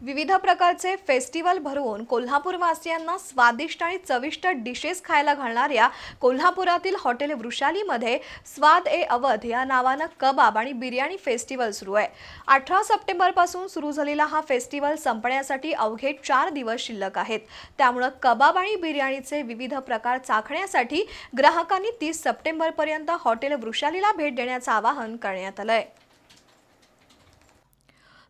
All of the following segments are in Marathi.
विविध प्रकारचे फेस्टिवल भरवून कोल्हापूरवासियांना स्वादिष्ट आणि चविष्ट डिशेस खायला घालणाऱ्या कोल्हापुरातील हॉटेल वृषालीमध्ये स्वाद ए अवध या नावानं कबाब आणि बिर्याणी फेस्टिवल सुरू आहे. अठरा सप्टेंबरपासून सुरू झालेला हा फेस्टिवल संपण्यासाठी अवघे चार दिवस शिल्लक आहेत. त्यामुळं कबाब आणि बिर्याणीचे विविध प्रकार चाखण्यासाठी ग्राहकांनी तीस सप्टेंबरपर्यंत हॉटेल वृषालीला भेट देण्याचं आवाहन करण्यात आलं आहे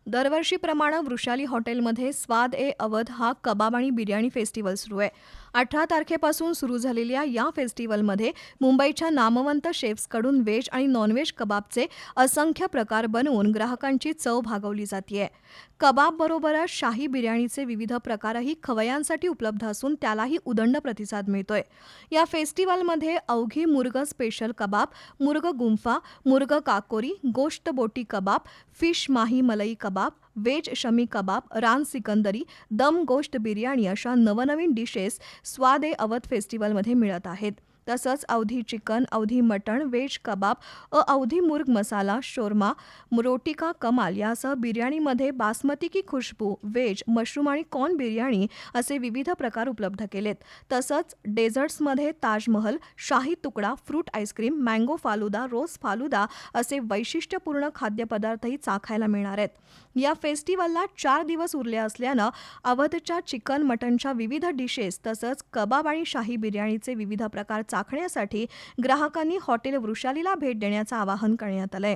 दरवर्षीप्रमाणे वृषाली हॉटेलमध्ये स्वाद ए अवध हा कबाब आणि बिर्याणी फेस्टिवल सुरू आहे. अठरा तारखेपासून सुरू झालेल्या या फेस्टिवलमध्ये मुंबईच्या नामवंत शेफ्सकडून व्हेज आणि नॉनव्हेज कबाबचे असंख्य प्रकार बनवून ग्राहकांची चव भागवली जाते कबाब बरोबरच शाही बिर्याणीचे विविध प्रकारही खवयांसाठी उपलब्ध असून त्यालाही उदंड प्रतिसाद मिळतोय. या फेस्टिवलमध्ये अवघी मुर्ग स्पेशल कबाब मुर्ग गुंफा मुर्ग काकोरी गोश्त बोटी कबाब फिश माही मलई कबाब वेज शमी कबाब रान सिकंदरी दम गोष्ट बिर्याणी अशा नवनवीन डिशेस स्वादे अवध फेस्टिवलमध्ये मिळत आहेत. तसंच Awadhi chicken Awadhi mutton veg kebab अ अवधी मुर्ग मसाला शोरमा रोटी का कमाल यासह बिर्याणीमध्ये बासमती की खुशबू वेज मशरूम आणि कॉर्न बिर्याणी असे विविध प्रकार उपलब्ध केलेत. तसंच डेझर्ट्समध्ये Taj Mahal shahi tukda fruit ice cream mango falooda rose falooda असे वैशिष्ट्यपूर्ण खाद्यपदार्थही चाखायला मिळणार आहेत. या फेस्टिवलला चार दिवस उरले असल्यानं अवधच्या चिकन मटनच्या विविध डिशेस तसंच कबाब आणि शाही बिर्याणीचे विविध प्रकार चाखण्यासाठी ग्राहकांनी हॉटेल वृषालीला भेट देण्याचं आवाहन करण्यात आलंय.